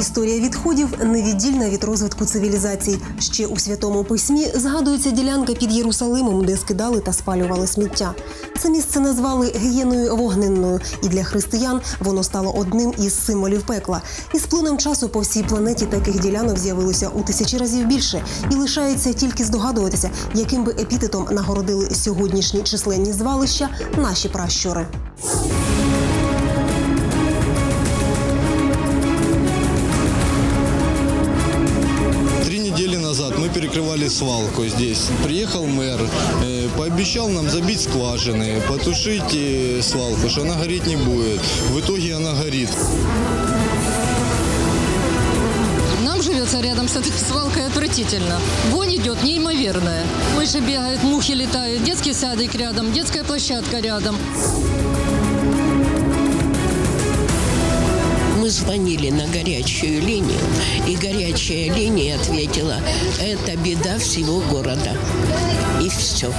Історія відходів невіддільна від розвитку цивілізацій. Ще у святому письмі згадується ділянка під Єрусалимом, де скидали та спалювали сміття. Це місце назвали гієною вогненною, і для християн воно стало одним із символів пекла. І з плином часу по всій планеті таких ділянок з'явилося у тисячі разів більше, і лишається тільки здогадуватися, яким би епітетом нагородили сьогоднішні численні звалища наші пращури. Свалку здесь. Приехал мэр, э, пообещал нам забить скважины, потушить э, свалку, что она гореть не будет. В итоге она горит. Нам живется рядом с этой свалкой отвратительно. Вонь идет неимоверная. Мыши бегают, мухи летают, детский садик рядом, детская площадка рядом. Мы звонили на горячую линию, и горячая линия ответила, это беда всего города. И все.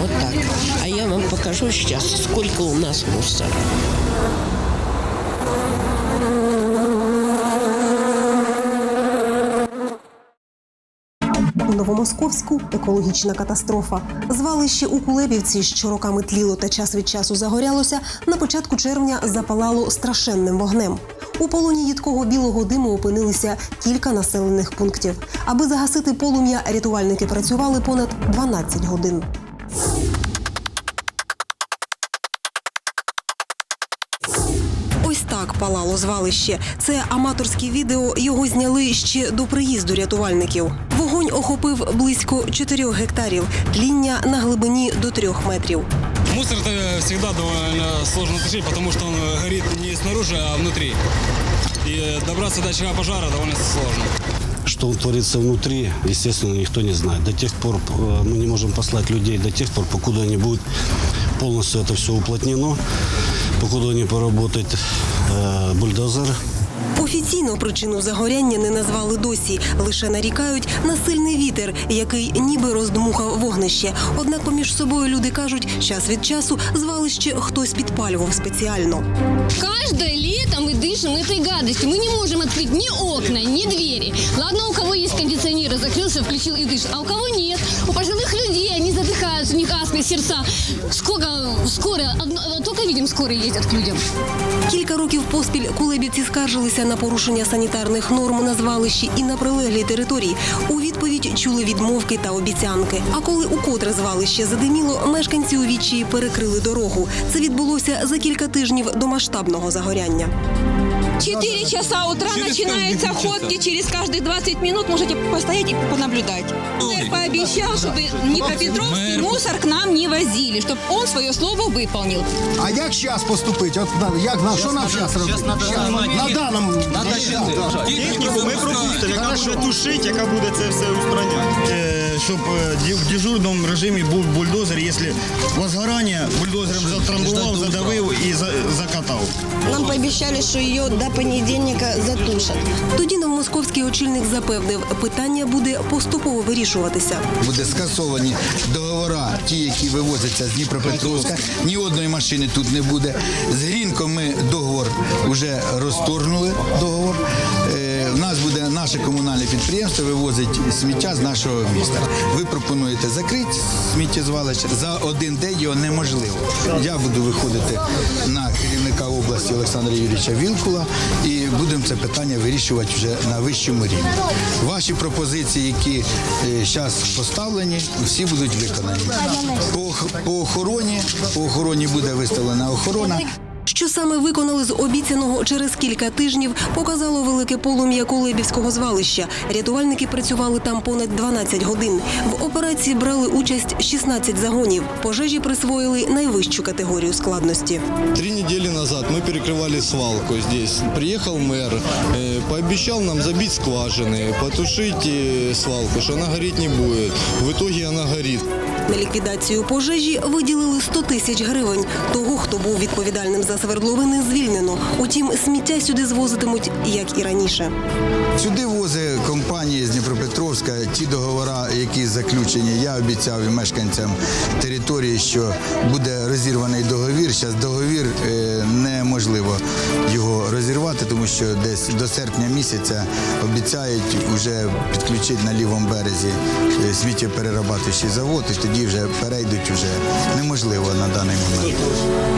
Вот так. А я вам покажу сейчас, сколько у нас мусора. Новомосковську екологічна катастрофа. Звалище у Кулебівці, що роками тліло та час від часу загорялося, на початку червня запалало страшенним вогнем. У полоні їдкого білого диму опинилися кілька населених пунктів. Аби загасити полум'я, рятувальники працювали понад 12 годин. так палало звалище. Це аматорське відео. Його зняли ще до приїзду рятувальників. Вогонь охопив близько 4 гектарів, тління на глибині до 3 метрів. Мусор это всегда довольно сложно тушить, потому что он горит не снаружи, а внутри. И добраться до очага пожара довольно сложно. Что творится внутри, естественно, никто не знает. До тех пор э, мы не можем послать людей, до тех пор, покуда не будет полностью это все уплотнено, покуда не поработает э, бульдозер, Офіційно причину загоряння не назвали досі. Лише нарікають на сильний вітер, який ніби роздмухав вогнище. Однак поміж собою люди кажуть, час від часу звалище хтось підпалював спеціально. Каждое лето мы дышим этой гадостью. Мы не можем открыть ни окна, ни двери. Ладно, у кого есть кондиционер, закрылся, включил и дышит. А у кого нет? У пожилых людей они задыхаются, у них астмы, сердца. Сколько скоро, одно- только видим, скоро ездят к людям. Кілька років поспіль кулебівці скаржилися на порушення санітарних норм на звалищі і на прилеглій території. У відповідь чули відмовки та обіцянки. А коли укотре звалище задиміло, мешканці у відчаї перекрили дорогу. Це відбулося за кілька тижнів до масштабного загоряння. 4 часа утра начинаются ходки, через каждые 20 минут можете постоять и понаблюдать. Мэр пообещал, чтобы Днепропетровский мусор к нам не возили, чтобы он свое слово выполнил. А як зараз поступити? От на- як на що нам зараз робити? Щас, на даному Техніку ми пропустимо, яка буде тушити, яка буде це все устраняти. Е, Щоб е, ді- в дежурному режимі був бульдозер, якщо возгорання, бульдозером затрамбував, задавив і за- закатав. Нам пообещали, что ее до понедельника затушат. Тоді новомосковський очільник запевнив, питання буде поступово вирішуватися. буде скасовані договори, ті, які вивозяться з Дніпропетровська. Ні одної машини тут не буде. З Грінком ми договор вже розторгнули. Договор. Е, У нас буде наше комунальне підприємство вивозить сміття з нашого міста. Ви пропонуєте закрити сміттєзвалище за один день його неможливо. Я буду виходити на керівника області Олександра Юрійовича Вілкула і будемо це питання вирішувати вже на вищому рівні. Ваші пропозиції, які зараз поставлені, всі будуть виконані. По, по охороні, по охороні буде виставлена охорона. Що саме виконали з обіцяного через кілька тижнів, показало велике полум'я Кулебівського звалища. Рятувальники працювали там понад 12 годин. В операції брали участь 16 загонів. Пожежі присвоїли найвищу категорію складності. Три недели назад мы перекрывали свалку здесь. Приехал мэр, э, пообещал нам забить скважины, потушить э, свалку, что она гореть не будет. В итоге она горит. На ліквідацію пожежі виділили 100 тисяч гривень. Того, хто був відповідальним за свердловини, звільнено. Утім, сміття сюди звозитимуть, як і раніше. Сюди возить компанія з Дніпропетровська ті договори, які заключені. Я обіцяв мешканцям території, що буде розірваний договір. Зараз договір е, неможливо його розірвати, тому що десь до серпня місяця обіцяють вже підключити на лівому березі е, сміттєперерабатуючий завод, і тоді вже перейдуть вже неможливо на даний момент.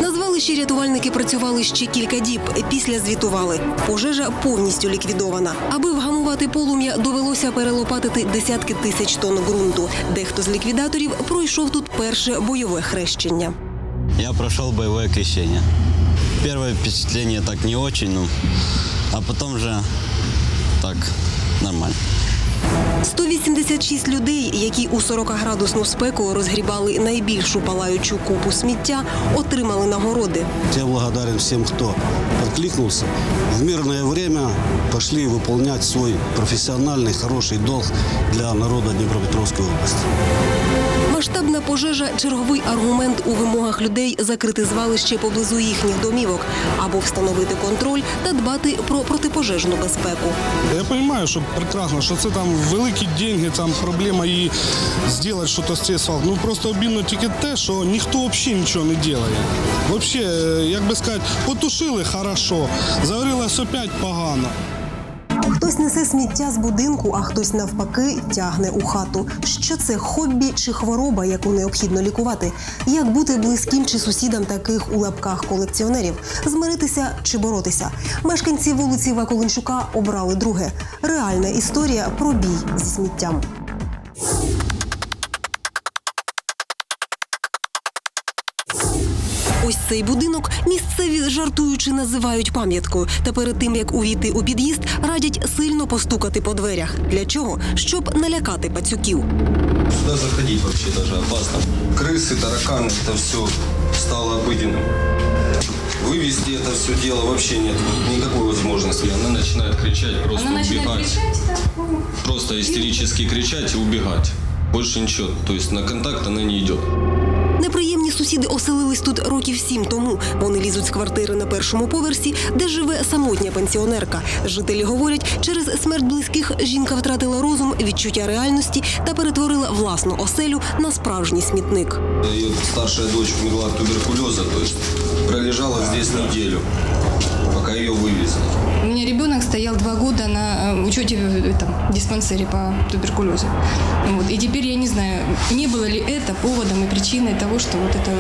На звалищі рятувальники працювали ще кілька діб. Після звітували. Пожежа повністю ліквідована. Аби вгамувати полум'я, довелося перелопатити десятки тисяч тонн ґрунту. Дехто з ліквідаторів пройшов тут перше бойове хрещення. Я прошел боевое крещение. Первое впечатление так не очень, ну, а потом же так нормально. 186 людей, які у 40-градусну спеку розгрібали найбільшу палаючу купу сміття, отримали нагороди. Я благодарен всім, хто відкликнувся. В мирне время пішли виконувати свій професіональний хороший долг для народу Дніпропетровської области. Масштабна пожежа черговий аргумент у вимогах людей закрити звалище поблизу їхніх домівок або встановити контроль та дбати про протипожежну безпеку. Я розумію, що прекрасно, що це там великі деньги, там проблема і зробити щось з цієї свалки. Ну просто обідно тільки те, що ніхто взагалі нічого не робить. Взагалі, як би сказати, потушили хорошо, загорілось опять погано. Хтось несе сміття з будинку, а хтось навпаки тягне у хату. Що це хобі чи хвороба, яку необхідно лікувати? Як бути близьким чи сусідам таких у лапках колекціонерів? Змиритися чи боротися? Мешканці вулиці Ваколенчука обрали друге. Реальна історія про бій зі сміттям. Ось цей будинок місцеві жартуючи називають пам'яткою. Та перед тим як увійти у під'їзд, радять сильно постукати по дверях. Для чого? Щоб налякати пацюків. Сюда заходить вообще даже опасно. Крысы, тараканы, это все стало обыденным. Вывести это все дело вообще нет никакой возможности. Она начинает кричать, просто убегать. Просто истерически кричать и убегать. Больше ничего. То есть на контакт она не идет. Неприємні сусіди оселились тут років сім тому. Вони лізуть з квартири на першому поверсі, де живе самотня пенсіонерка. Жителі говорять, через смерть близьких жінка втратила розум, відчуття реальності та перетворила власну оселю на справжній смітник. Старша старшая дочь умерла от туберкулеза, то есть пролежала здесь неделю, пока ее вывезли. У меня ребенок стоял два года на э, учете в этом диспансере по туберкулезу. Вот. И теперь я не знаю, не было ли это поводом и причиной того, что вот это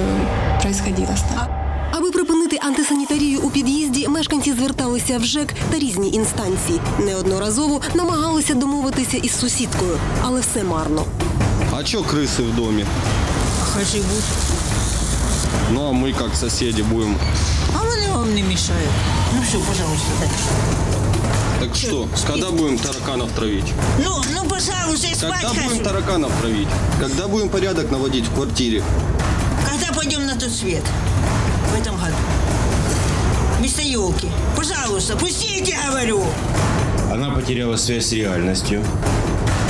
происходило. с нами. Аби припинити антисанітарію у під'їзді, мешканці зверталися в ЖЕК та різні інстанції. Неодноразово намагалися домовитися із сусідкою, але все марно. А чё крысы в доме? Хай живут. Ну а мы как соседи будем. А вони вам не мешают. Ну все, пожалуйста, дальше. Так что, когда будем тараканов травить? Ну, ну, пожалуйста, я спать Когда будем хочу. тараканов травить? Когда будем порядок наводить в квартире? Когда пойдем на тот свет? В этом году. Вместо елки. Пожалуйста, пустите, говорю. Она потеряла связь с реальностью.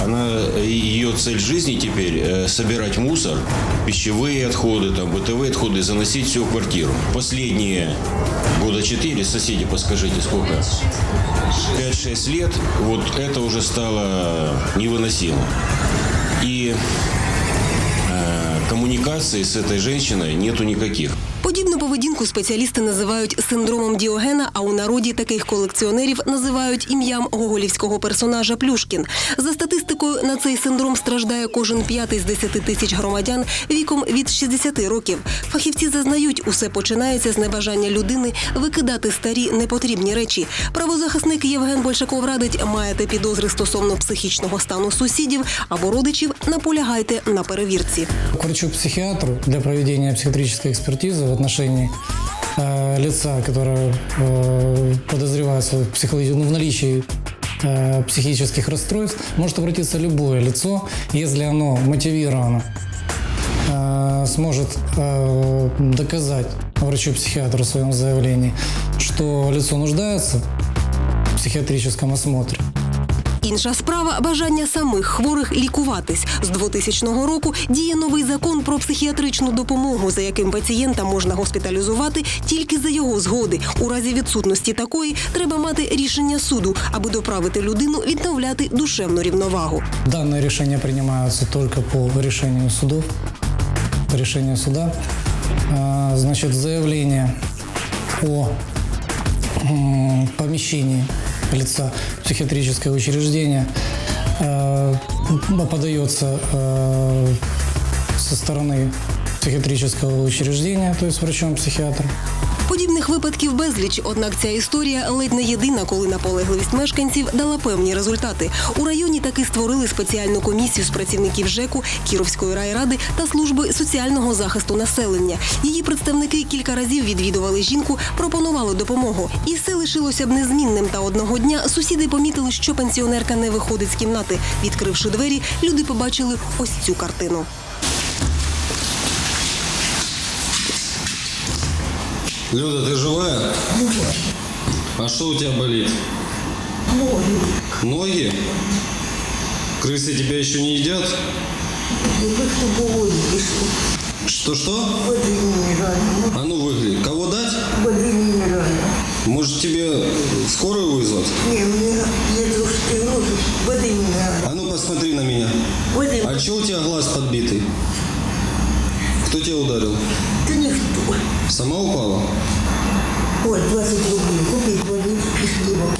Она, ее цель жизни теперь э, собирать мусор, пищевые отходы, там, бытовые отходы, заносить все в квартиру. Последние года четыре, соседи, подскажите, сколько? 5-6 лет, вот это уже стало невыносимо. И э, коммуникации с этой женщиной нету никаких. Подібну поведінку спеціалісти називають синдромом Діогена, а у народі таких колекціонерів називають ім'ям гоголівського персонажа Плюшкін. За статистикою, на цей синдром страждає кожен п'ятий з 10 тисяч громадян віком від 60 років. Фахівці зазнають, усе починається з небажання людини викидати старі непотрібні речі. Правозахисник Євген Большаков радить, маєте підозри стосовно психічного стану сусідів або родичів, наполягайте на перевірці. К врачу-психиатру для проведения психиатрической экспертизы отношении э, лица, которое э, подозревается в, психологи- ну, в наличии э, психических расстройств, может обратиться любое лицо, если оно мотивировано, э, сможет э, доказать врачу-психиатру в своем заявлении, что лицо нуждается в психиатрическом осмотре. Інша бажання самих хворих лікуватись. З 2000 року діє новий закон про психіатричну допомогу, за яким пацієнта можна госпіталізувати тільки за його згоди. У разі відсутності такої треба мати рішення суду, аби доправити людину відновляти душевну рівновагу. Данные решения принимаются только по решению судов, по решению суда. А, Значит, заявление о м, помещении лица в психиатрическое учреждение э, подается э, со стороны психиатрического учреждения, то есть врачом-психиатром. Подібних випадків безліч, однак ця історія ледь не єдина, коли наполегливість мешканців дала певні результати. У районі таки створили спеціальну комісію з працівників ЖЕКу, Кіровської райради та служби соціального захисту населення. Її представники кілька разів відвідували жінку, пропонували допомогу. І все лишилося б незмінним. Та одного дня сусіди помітили, що пенсіонерка не виходить з кімнати. Відкривши двері, люди побачили ось цю картину. Люда, ты живая? А что у тебя болит? Ноги. Ноги? Крысы тебя еще не едят? Что-что? А ну выгли. Кого дать? Может тебе скорую вызвать? А ну посмотри на меня. А что у тебя глаз подбитый? Кто тебя ударил? Да никто. Сама упала? Вот, 20 рублей. Купить водички с хлебом.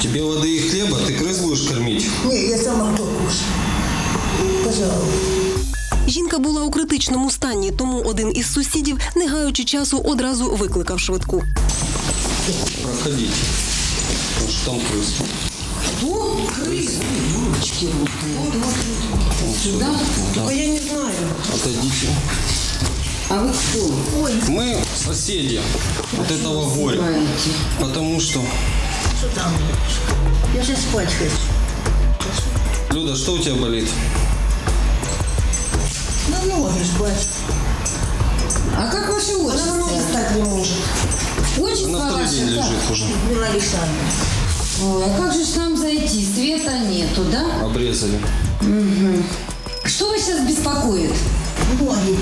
Тебе воды и хлеба? Ты крыс будешь кормить? Не, я сама покушаю. Пожалуйста. Жінка була у критичному стані, тому один із сусідів, не гаючи часу, одразу викликав швидку. Проходите. Потому что там крыс. О, крысы. Дурочки вот. Вот, вот, вот. Сюда? Только я не знаю. Отойдите. А вы кто? Ой, Мы соседи от этого горя. знаете. Потому что... Что там? Я сейчас спать хочу. Люда, что у тебя болит? Ну, ноги спать. А как ваше Она отчество? ноги встать не может. Отчество Она второй день лежит уже. Людмила Александровна. Ой, а как же ж нам зайти? Света нету, да? Обрезали. Что вас сейчас беспокоит? Ноги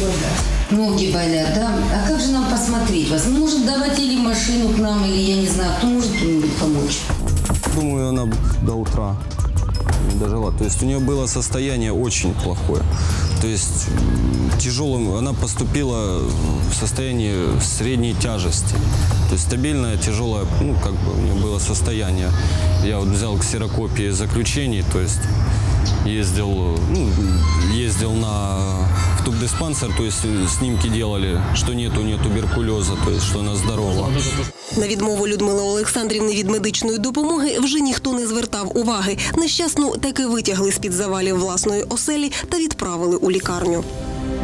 болят. Ноги болят. Да? А как же нам посмотреть вас? Ну, Может, давать или машину к нам, или я не знаю, кто может кто-нибудь помочь? Думаю, она до утра не дожила. То есть у нее было состояние очень плохое. То есть тяжелым, она поступила в состоянии средней тяжести. То есть стабильное, тяжелое, ну, как бы у нее было состояние. Я вот взял ксерокопии заключений, то есть ездил, ну, ездил на в тубдиспансер, то есть э, снимки делали, что нет у нее туберкулеза, то есть что она здорова. На відмову Людмили Олександрівни від медичної допомоги вже ніхто не звертав уваги. Нещасну таки витягли з під завалів власної оселі та відправили у лікарню.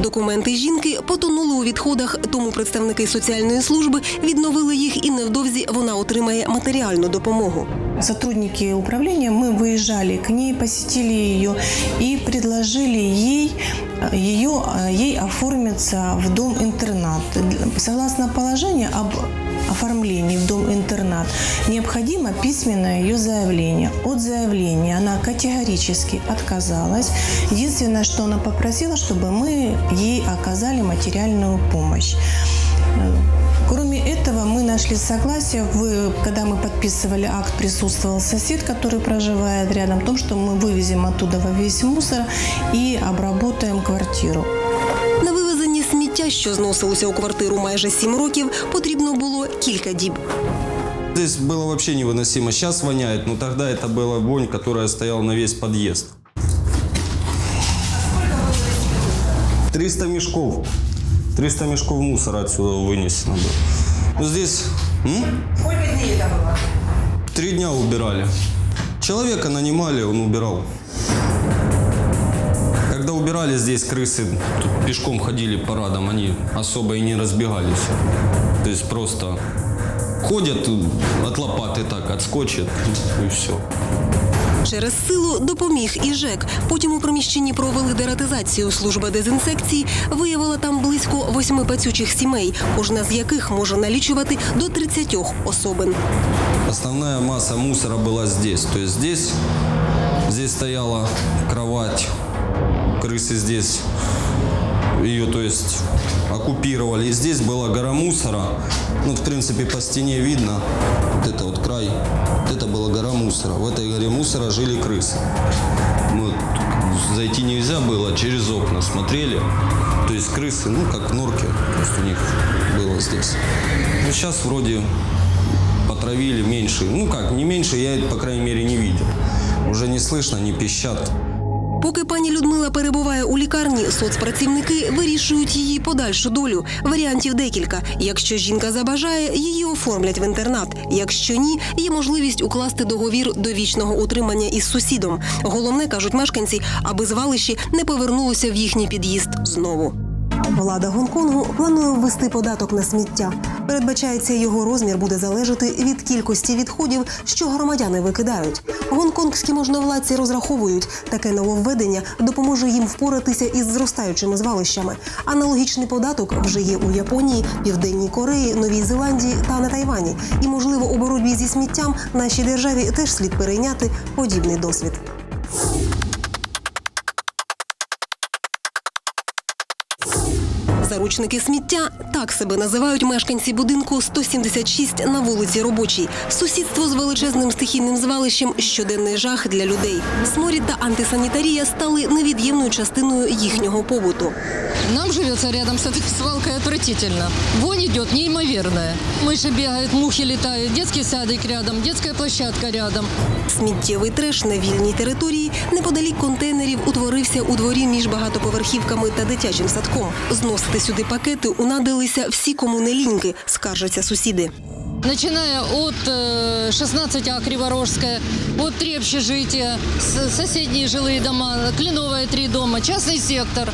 Документи жінки потонули у відходах, тому представники соціальної служби відновили їх і невдовзі вона отримає матеріальну допомогу. Сотрудники управления, мы выезжали к ней, посетили ее и предложили ей, ее, ей оформиться в дом-интернат. Согласно положению об оформлении в дом-интернат, необходимо письменное ее заявление. От заявления она категорически отказалась. Единственное, что она попросила, чтобы мы ей оказали материальную помощь. Кроме этого, мы нашли согласие, в, когда мы подписывали акт, присутствовал сосед, который проживает рядом, о том, что мы вывезем оттуда весь мусор и обработаем квартиру. На вивезенні сміття, що зносилося у квартиру майже сім років, потрібно було кілька діб. Здесь было вообще невыносимо. Сейчас воняет, но тогда это была вонь, которая стояла на весь подъезд. 300 мешков. 300 мешков мусора отсюда вынесено было. Ну, здесь м? Сколько дней это было? три дня убирали. Человека нанимали, он убирал. Когда убирали здесь крысы, тут пешком ходили парадом, они особо и не разбегались. То есть просто ходят от лопаты так, отскочат и все. Через силу допоміг і ЖЕК. Потім у приміщенні провели дератизацію. Служба дезінсекції виявила там близько восьми пацючих сімей, кожна з яких може налічувати до 30 особин. Основная масса мусора была здесь. То есть здесь, здесь стояла кровать, крысы здесь ее, то есть, оккупировали. И здесь была гора мусора. Ну, в принципе, по стене видно, вот это вот край, это была гора мусора. В этой горе мусора жили крысы. Мы, зайти нельзя было, через окна смотрели. То есть крысы, ну, как норки, то есть у них было здесь. Ну, сейчас вроде потравили меньше. Ну как, не меньше, я это, по крайней мере, не видел. Уже не слышно, не пищат. Поки пані Людмила перебуває у лікарні, соцпрацівники вирішують її подальшу долю. Варіантів декілька. Якщо жінка забажає, її оформлять в інтернат. Якщо ні, є можливість укласти договір довічного утримання із сусідом. Головне кажуть мешканці, аби звалище не повернулося в їхній під'їзд знову. Влада Гонконгу планує ввести податок на сміття. Передбачається, його розмір буде залежати від кількості відходів, що громадяни викидають. Гонконгські можновладці розраховують, таке нововведення допоможе їм впоратися із зростаючими звалищами. Аналогічний податок вже є у Японії, Південній Кореї, Новій Зеландії та на Тайвані. І, можливо, у боротьбі зі сміттям нашій державі теж слід перейняти подібний досвід. Заручники сміття так себе називають мешканці будинку 176 на вулиці Робочій. Сусідство з величезним стихійним звалищем щоденний жах для людей. Сморід та антисанітарія стали невід'ємною частиною їхнього побуту. Нам живется рядом с этой свалкой отвратительно. Вонь идет неимоверная. Мыши бегают, мухи летают, детский садик рядом, детская площадка рядом. Сміттєвий треш на вільній території неподалік контейнерів утворився у дворі між багатоповерхівками та дитячим садком. Зносити сюди пакети унадилися всі, кому не ліньки, скаржаться сусіди. Начиная от э, 16А Криворожская, от три общежития, с- соседние жилые дома, Кленовая три дома, частный сектор,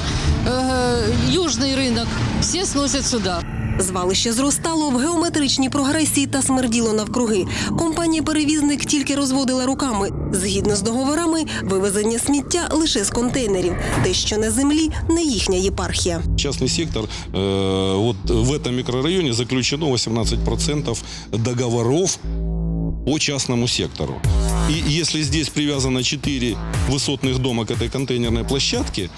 э, южный рынок. Все сносят сюда. Звалище зростало в геометричній прогресії та смерділо навкруги. Компанія-перевізник тільки розводила руками. Згідно з договорами, вивезення сміття лише з контейнерів. Те, що на землі, не їхня єпархія. Частный сектор, э, вот в этом микрорайоне заключено 18% договоров по частному сектору. И если здесь привязано 4 высотных дома к этой контейнерной площадке,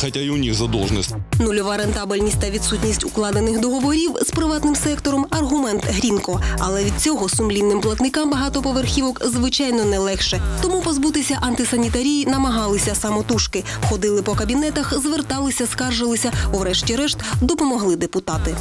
хотя и у них задолженность, Нульова рентабельність та відсутність укладених договорів з приватним сектором аргумент грінко. Але від цього сумлінним платникам багатоповерхівок звичайно не легше. Тому позбутися антисанітарії намагалися самотужки. Ходили по кабінетах, зверталися, скаржилися. Врешті-решт допомогли депутати.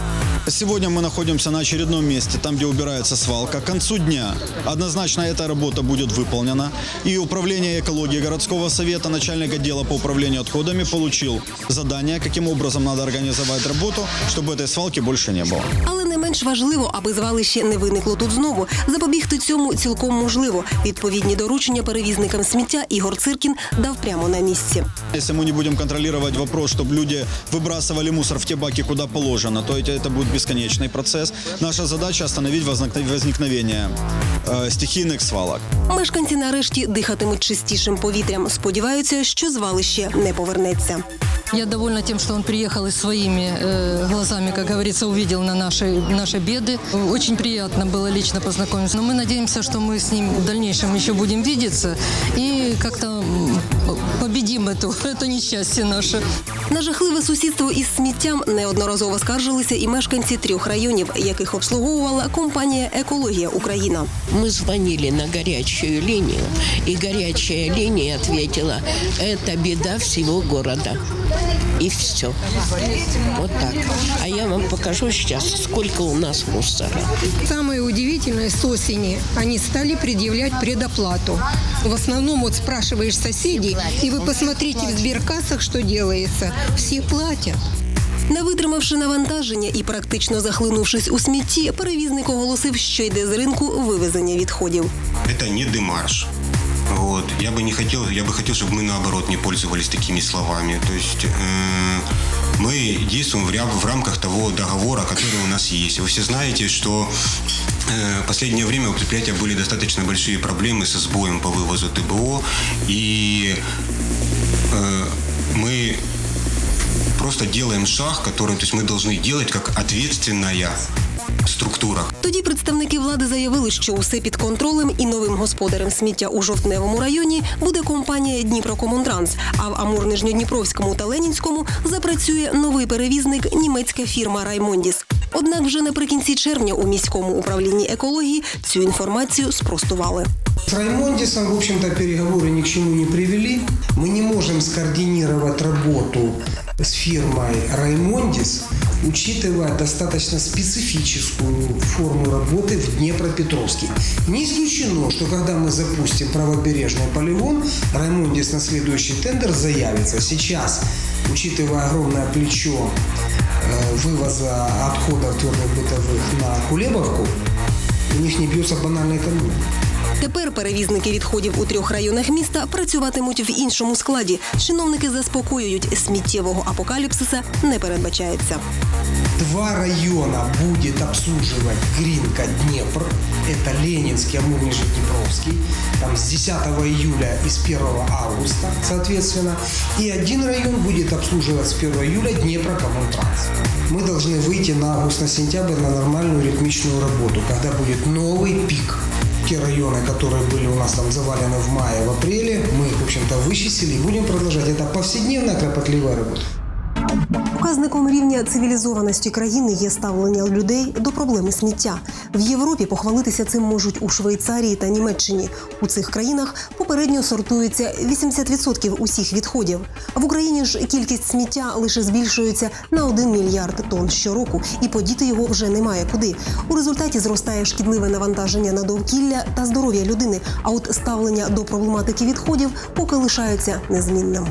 Сегодня мы находимся на очередном месте, там, где убирается свалка. К концу дня однозначно эта работа будет выполнена. И Управление экологии городского совета, начальник отдела по управлению отходами получил задание, каким образом надо организовать работу, чтобы этой свалки больше не было. Але не менш важливо, аби звалище не виникло тут знову. Запобігти цьому цілком можливо. Відповідні доручення перевізникам сміття Ігор Циркін дав прямо на місці. Если мы не будем контролировать вопрос, чтобы люди выбрасывали мусор в те баки, куда положено, то это, это будет бесконечный процесс. Наша задача остановить возникновение, возникновение э, стихийных свалок. Мешканці нарешті дихатимуть чистішим повітрям. Сподіваються, що звалище не повернеться. Я довольна тем, что он приехал и своими э, глазами, как говорится, увидел на наши, наши беды. Очень приятно было лично познакомиться. Но мы надеемся, что мы с ним в дальнейшем еще будем видеться и как-то м, победим эту, это несчастье наше. На жахливе сусідство із сміттям неодноразово скаржилися і мешканці трьох районів, яких обслуговувала компанія Екологія Україна. Мы звонили на горячую линию, и горячая линия ответила, это беда всего города. И все. Вот так. А я вам покажу сейчас, сколько у нас мусора. Самое удивительное, с осени они стали предъявлять предоплату. В основном вот спрашиваешь соседей, и вы посмотрите в сберкассах, что делается. Все платят. Не витримавши навантаження і практично захлинувшись у смітті, перевізник оголосив, що йде з ринку вивезення відходів. Это не демарш. Вот. Я бы не хотел, я бы хотел, чтобы мы наоборот не пользовались такими словами. То есть э, мы действуем в, ря- в рамках того договора, который у нас есть. Вы все знаете, что э, последнее время у предприятия были достаточно большие проблемы со сбоем по вывозу ТБО, и э, мы просто делаем шаг, который то есть мы должны делать как ответственная структура. Тоді представники влади заявили, що усе під контролем і новим господарем сміття у жовтневому районі буде компанія Дніпрокомунтранс. А в Амур-Нижньодніпровському та Ленінському запрацює новий перевізник німецька фірма Раймондіс. Однак вже наприкінці червня у міському управлінні екології цю інформацію спростували. С Раймондисом, в общем-то, переговоры ни к чему не привели. Мы не можем скоординировать работу с фирмой Раймондис, учитывая достаточно специфическую форму работы в Днепропетровске. Не исключено, что когда мы запустим правобережный полигон, Раймондис на следующий тендер заявится. Сейчас, учитывая огромное плечо э, вывоза отходов твердых бытовых на Кулебовку, у них не бьется банальная экономика. Тепер перевізники відходів у трьох районах міста працюватимуть в іншому складі. Чиновники заспокоюють, сміттєвого апокаліпсиса не передбачається. Два района будет обслуживать Гринка Днепр. Это Ленинский, Амур, Нижнеднепровский. Там с 10 июля и с 1 августа, соответственно. И один район будет обслуживать с 1 июля Днепрокоммунтранс. Мы должны выйти на август-сентябрь на нормальную ритмичную работу, когда будет новый пик. Те районы, которые были у нас там завалены в мае, в апреле, мы их, в общем-то, вычистили и будем продолжать. Это повседневная кропотливая работа. Показником рівня цивілізованості країни є ставлення людей до проблеми сміття. В Європі похвалитися цим можуть у Швейцарії та Німеччині. У цих країнах попередньо сортується 80% усіх відходів. В Україні ж кількість сміття лише збільшується на 1 мільярд тонн щороку, і подіти його вже немає куди. У результаті зростає шкідливе навантаження на довкілля та здоров'я людини. А от ставлення до проблематики відходів поки лишається незмінним.